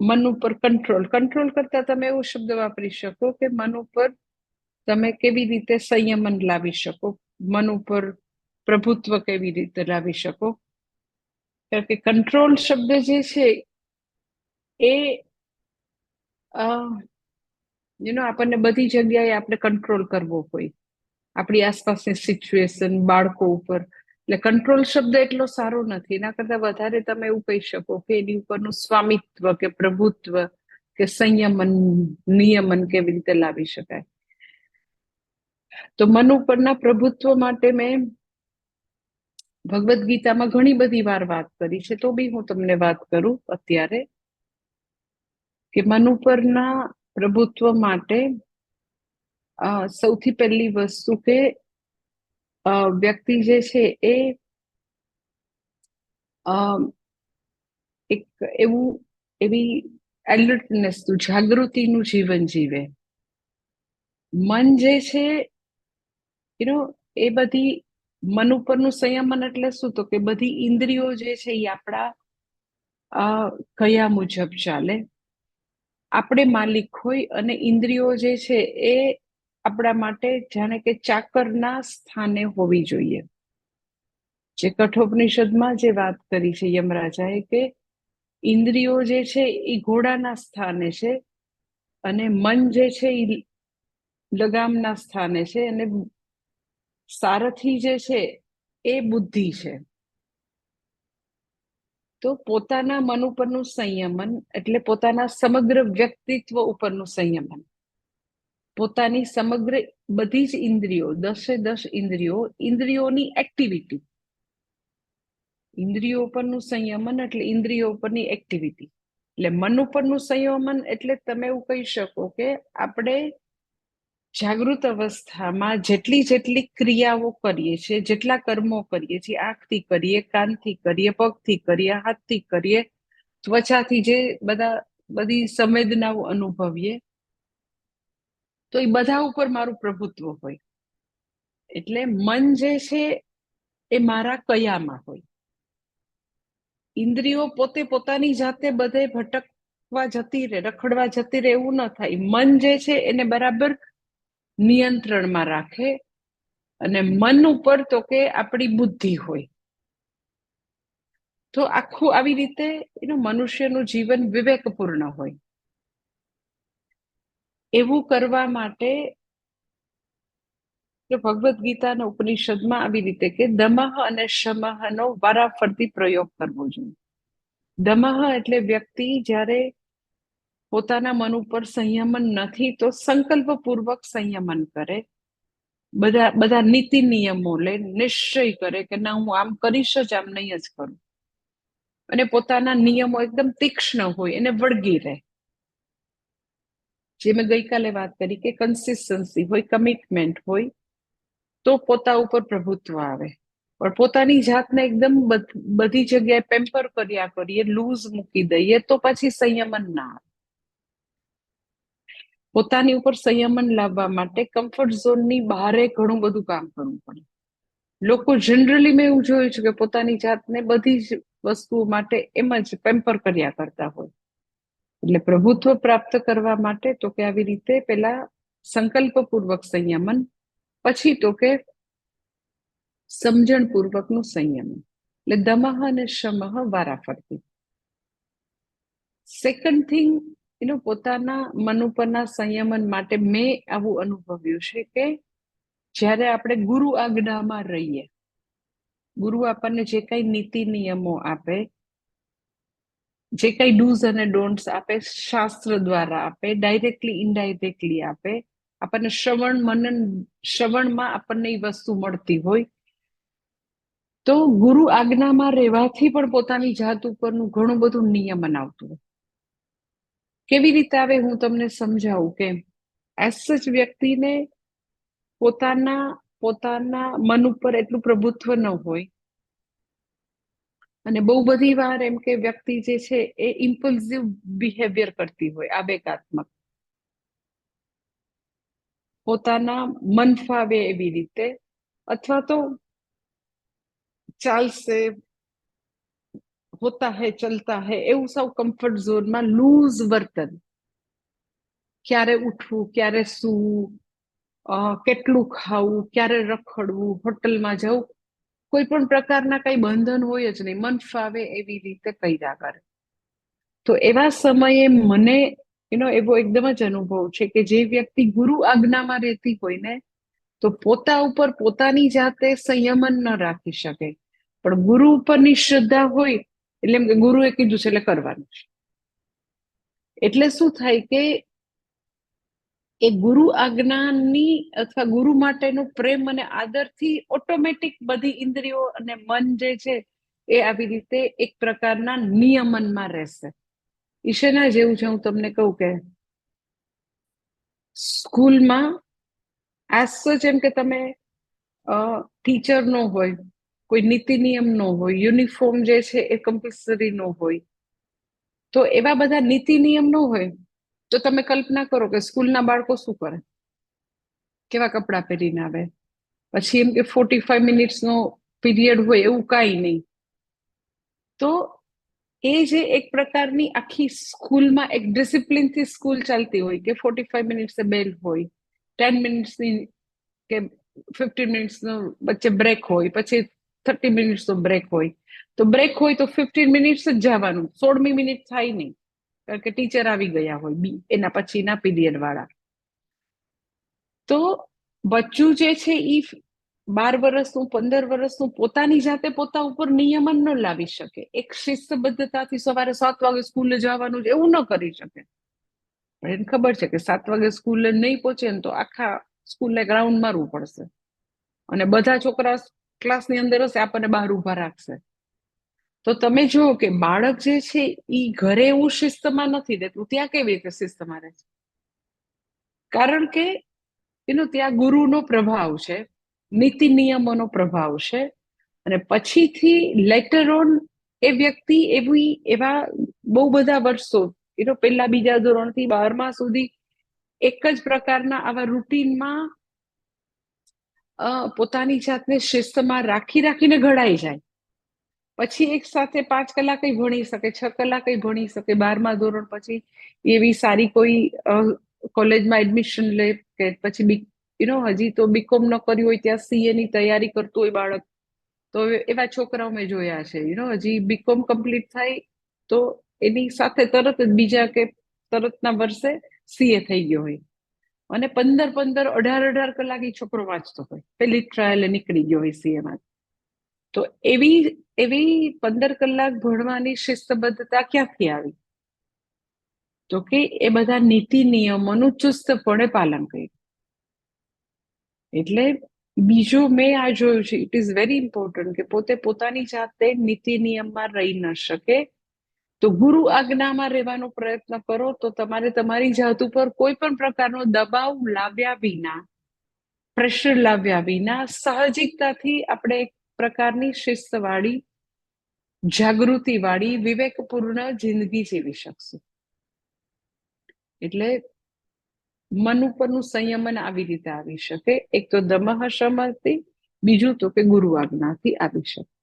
મન ઉપર control control કરતા તમે એવો શબ્દ વાપરી શકો કે મન ઉપર તમે કેવી રીતે સંયમન લાવી શકો? મન ઉપર પ્રભુત્વ કેવી રીતે લાવી શકો? કારણ કે કંટ્રોલ શબ્દ જે છે એ યુનો આપણને બધી જગ્યાએ આપણે કંટ્રોલ કરવો હોય. આપણી આસપાસની સિચ્યુએશન બાળકો ઉપર. એટલે કંટ્રોલ શબ્દ એટલો સારો નથી. એના કરતા વધારે તમે એવું કહી શકો કે એની ઉપરનું સ્વામિત્વ કે પ્રભુત્વ કે સંયમન, નિયમન કેવી રીતે લાવી શકાય. તો મન ઉપરના પ્રભુત્વ માટે મેં ભગવદ્ ગીતામાં ઘણી બધી વાર વાત કરી છે. તો બી હું તમને વાત કરું અત્યારે કે મન ઉપરના પ્રભુત્વ માટે સૌથી પહેલી વસ્તુ કે વ્યક્તિ જે છે એ એક એવું, એવી એલર્ટનેસ જાગૃતિનું જીવન જીવે. મન જે છે યુ નો એ બધી મન ઉપરનું સંયમન એટલે શું? તો કે બધી ઇન્દ્રિયો જે છે એ આપણા કયા મુજબ ચાલે. આપણે માલિક હોય અને ઇન્દ્રિયો જે છે એ આપણા માટે જાણે કે ચાકરના સ્થાને હોવી જોઈએ. જે કઠોપનિષદમાં જે વાત કરી છે યમરાજાએ કે ઇન્દ્રિયો જે છે એ ઘોડાના સ્થાને છે અને મન જે છે એ લગામના સ્થાને છે અને સારથી જે છે એ બુદ્ધિ છે. તો પોતાના મન ઉપરનું સંયમન એટલે પોતાના સમગ્ર વ્યક્તિત્વ ઉપરનું સંયમન. પોતાની સમગ્ર બધી જ ઇન્દ્રિયો, દસે દસ ઇન્દ્રિયો, ઇન્દ્રિયોની એક્ટિવિટી ઇન્દ્રિયો ઉપરનું સંયમન એટલે ઇન્દ્રિયો ઉપરની એક્ટિવિટી એટલે મન ઉપરનું સંયમન એટલે તમે એવું કહી શકો કે આપણે જાગૃત અવસ્થામાં જેટલી જેટલી ક્રિયાઓ કરીએ છીએ, જેટલા કર્મો કરીએ છીએ, આંખથી કરીએ, કાનથી કરીએ, પગથી કરીએ, હાથથી કરીએ, ત્વચાથી જે બધા, બધી સંવેદનાઓ અનુભવીએ તો એ બધા ઉપર મારું પ્રભુત્વ હોય. એટલે મન જે છે એ મારા કયામાં હોય. ઇન્દ્રિયો પોતે પોતાની જાતે બધે ભટકવા જતી રહે રખડવા જતી રહે એવું ન થાય. મન જે છે એને બરાબર નિયંત્રણમાં રાખે અને મન ઉપર તો કે આપણી બુદ્ધિ હોય. તો આખું આવી રીતે એનું મનુષ્યનું જીવન વિવેકપૂર્ણ હોય. એવું કરવા માટે ભગવદ્ ગીતાના ઉપનિષદમાં આવી રીતે કે દમહ અને શમહનો વારાફરતી પ્રયોગ કરવો જોઈએ. દમહ એટલે વ્યક્તિ જ્યારે પોતાના મન ઉપર સંયમન નથી તો સંકલ્પપૂર્વક સંયમન કરે. બધા બધા નીતિ નિયમો લે, નિશ્ચય કરે કે ના, હું આમ કરીશ જ, આમ નહીં જ કરું. અને પોતાના નિયમો એકદમ તીક્ષ્ણ હોય, એને વળગી રહે. જે મેં ગઈકાલે વાત કરી કે કન્સિસ્ટન્સી હોય કમિટમેન્ટ હોય, તો પોતા ઉપર પ્રભુત્વ આવે. પણ પોતાની જાતને એકદમ બધી જગ્યાએ પેમ્પર કર્યા કરીએ લૂઝ મૂકી દઈએ, તો પછી સંયમન ના આવે. પોતાની ઉપર સંયમન લાવવા માટે કમ્ફર્ટ ઝોનની બહારે ઘણું બધું કામ કરવું પડે. લોકો જનરલી મેં એવું જોયું છે કે પોતાની જાતને બધી જ વસ્તુઓ માટે એમ જ પેમ્પર કર્યા કરતા હોય. એટલે પ્રભુત્વ પ્રાપ્ત કરવા માટે તો કે આવી રીતે પેલા સંકલ્પપૂર્વક સંયમન, પછી તો કે સમજણપૂર્વકનું સંયમન. એટલે દમહ અને શમહ વારાફરતી. સેકન્ડ થિંગ એનો પોતાના મન ઉપરના સંયમન માટે મેં આવું અનુભવ્યું છે કે જ્યારે આપણે ગુરુ આજ્ઞામાં રહીએ, ગુરુ આપણને જે કઈ નીતિ નિયમો આપે જે કઈ ડૂઝ અને ડોન્ટ્સ આપે, શાસ્ત્ર દ્વારા આપે ડાયરેક્ટલી ઇનડાયરેક્ટલી આપે. આપણને શ્રવણ, મનન, શ્રવણમાં આપણને એ વસ્તુ મળતી હોય. તો ગુરુ આજ્ઞામાં રહેવાથી પણ પોતાની જાત ઉપરનું ઘણું બધું નિયમન આવતું કેવી રીતે આવે હું તમને સમજાવું કે એસ સચ વ્યક્તિને પોતાના પોતાના મન ઉપર એટલું પ્રભુત્વ ન હોય અને બહુ બધી વાર એમ કે વ્યક્તિ જે છે એ ઇમ્પલ્સિવ બિહેવિયર કરતી હોય, આવેગાત્મક. પોતાના મન ફાવે એવી રીતે, અથવા તો ચાલશે, હોતા હે, ચલતા હે, એવું સૌ કમ્ફર્ટ ઝોનમાં લૂઝ વર્તન. ક્યારે ઉઠવું, ક્યારે સૂવું કેટલું ખાવું, ક્યારે રખડવું, હોટલમાં જવું કોઈ પણ પ્રકારના કઈ બંધન હોય જ નહીં. મન ફાવે એવી રીતે પૈદા કરે. તો એવા સમયે મને એનો એવો એકદમ જ અનુભવ છે કે જે વ્યક્તિ ગુરુ આજ્ઞામાં રહેતી હોય ને, તો પોતા ઉપર પોતાની જાતે સંયમન ન રાખી શકે. પણ ગુરુ ઉપરની શ્રદ્ધા હોય, એટલે એમ કે ગુરુએ કીધું છે એટલે કરવાનું છે. એટલે શું થાય કે એ ગુરુ આજ્ઞાની અથવા ગુરુ માટેનો પ્રેમ અને આદરથી ઓટોમેટિક બધી ઇન્દ્રિયો અને મન જે છે એ આવી રીતે એક પ્રકારના નિયમનમાં રહેશે. ઈશેના જેવું છે હું તમને કહું કે સ્કૂલમાં એઝ સચ એમ કે તમે ટીચર નો હોય, કોઈ નીતિ નિયમ નો હોય, યુનિફોર્મ જે છે એ કમ્પલસરી નો હોય, તો એવા બધા નીતિ નિયમ નો હોય તો તમે કલ્પના કરો કે સ્કૂલના બાળકો શું કરે? કેવા કપડાં પહેરીને આવે? પછી એમ કે ફોર્ટી ફાઈવ મિનિટ્સનો પીરિયડ હોય એવું કાંઈ નહીં. તો એ જે એક પ્રકારની આખી સ્કૂલમાં એક ડિસિપ્લિનથી સ્કૂલ ચાલતી હોય કે ફોર્ટી ફાઈવ મિનિટ્સ બેલ હોય ટેન મિનિટ્સની કે ફિફ્ટીન મિનિટ્સનો વચ્ચે બ્રેક હોય, પછી થર્ટી મિનિટ્સનો બ્રેક હોય. તો બ્રેક હોય તો ફિફ્ટીન મિનિટ્સ જ જવાનું, સોળમી મિનિટ થાય નહીં. કારણ કે ટીચર આવી ગયા હોય બી એના પછીના પીરિયડ વાળા. તો બચ્ચું જે છે એ બાર વર્ષનું, પંદર વર્ષનું પોતાની જાતે પોતા ઉપર નિયમન ન લાવી શકે. એક શિસ્તબદ્ધતાથી સવારે સાત વાગે સ્કૂલે જવાનું એવું ન કરી શકે. એને ખબર છે કે સાત વાગે સ્કૂલે નહીં પહોંચે ને તો આખા સ્કૂલને ગ્રાઉન્ડ મારવું પડશે. અને બધા છોકરા ક્લાસની અંદર હશે, આપણને બહાર ઊભા રાખશે. તો તમે જુઓ કે બાળક જે છે એ ઘરે એવું શિસ્તમાં નથી દેતું ત્યાં કેવી રીતે શિસ્તમાં રહે છે? કારણ કે એનો ત્યાં ગુરુનો પ્રભાવ છે, નીતિ નિયમોનો પ્રભાવ છે, અને પછીથી લેટર ઓન એ વ્યક્તિ એવી, એવા બહુ બધા વર્ષો, એનો પહેલા બીજા ધોરણથી બારમા સુધી એક જ પ્રકારના આવા રૂટીનમાં પોતાની જાતને શિસ્તમાં રાખી રાખીને ઘડાઈ જાય. પછી એક સાથે પાંચ કલાક ભણી શકે, છ કલાક ભણી શકે. બારમા ધોરણ પછી એવી સારી કોઈ કોલેજમાં એડમિશન લે કે પછી બી યુ નો હજી તો બીકોમ ન કર્યું હોય ત્યાં સીએ ની તૈયારી કરતું હોય બાળક. તો એવા છોકરાઓ મેં જોયા છે યુ નો હજી બીકોમ કમ્પ્લીટ થાય તો એની સાથે તરત જ બીજા કે તરતના વર્ષે સીએ થઈ ગયો હોય. અને પંદર પંદર અઢાર અઢાર કલાક એ છોકરો વાંચતો હોય. પેલી ટ્રાયલ નીકળી ગયો હોય સીએમાં તો એવી એવી પંદર કલાક ભણવાની શિસ્તબદ્ધતા ક્યાંથી આવી? તો કે એ બધા નીતિ નિયમોનું ચુસ્તપણે પાલન કર્યું. એટલે બીજું મેં આ જોયું છે ઇટ ઇઝ વેરી ઇમ્પોર્ટન્ટ કે પોતે પોતાની જાતે નીતિ નિયમમાં રહી ન શકે. તો ગુરુ આજ્ઞામાં રહેવાનો પ્રયત્ન કરો તો તમારે તમારી જાત ઉપર કોઈ પણ પ્રકારનો દબાવ લાવ્યા વિના પ્રેશર લાવ્યા વિના સાહજિકતાથી આપણે એક પ્રકારની શિસ્તવાળી, જાગૃતિવાળી, વિવેકપૂર્ણ જિંદગી જીવી શકશું. એટલે મન ઉપરનું સંયમન આવી રીતે આવી શકે. એક તો દમહ શમથી બીજું તો કે ગુરુ આજ્ઞાથી આવી શકે.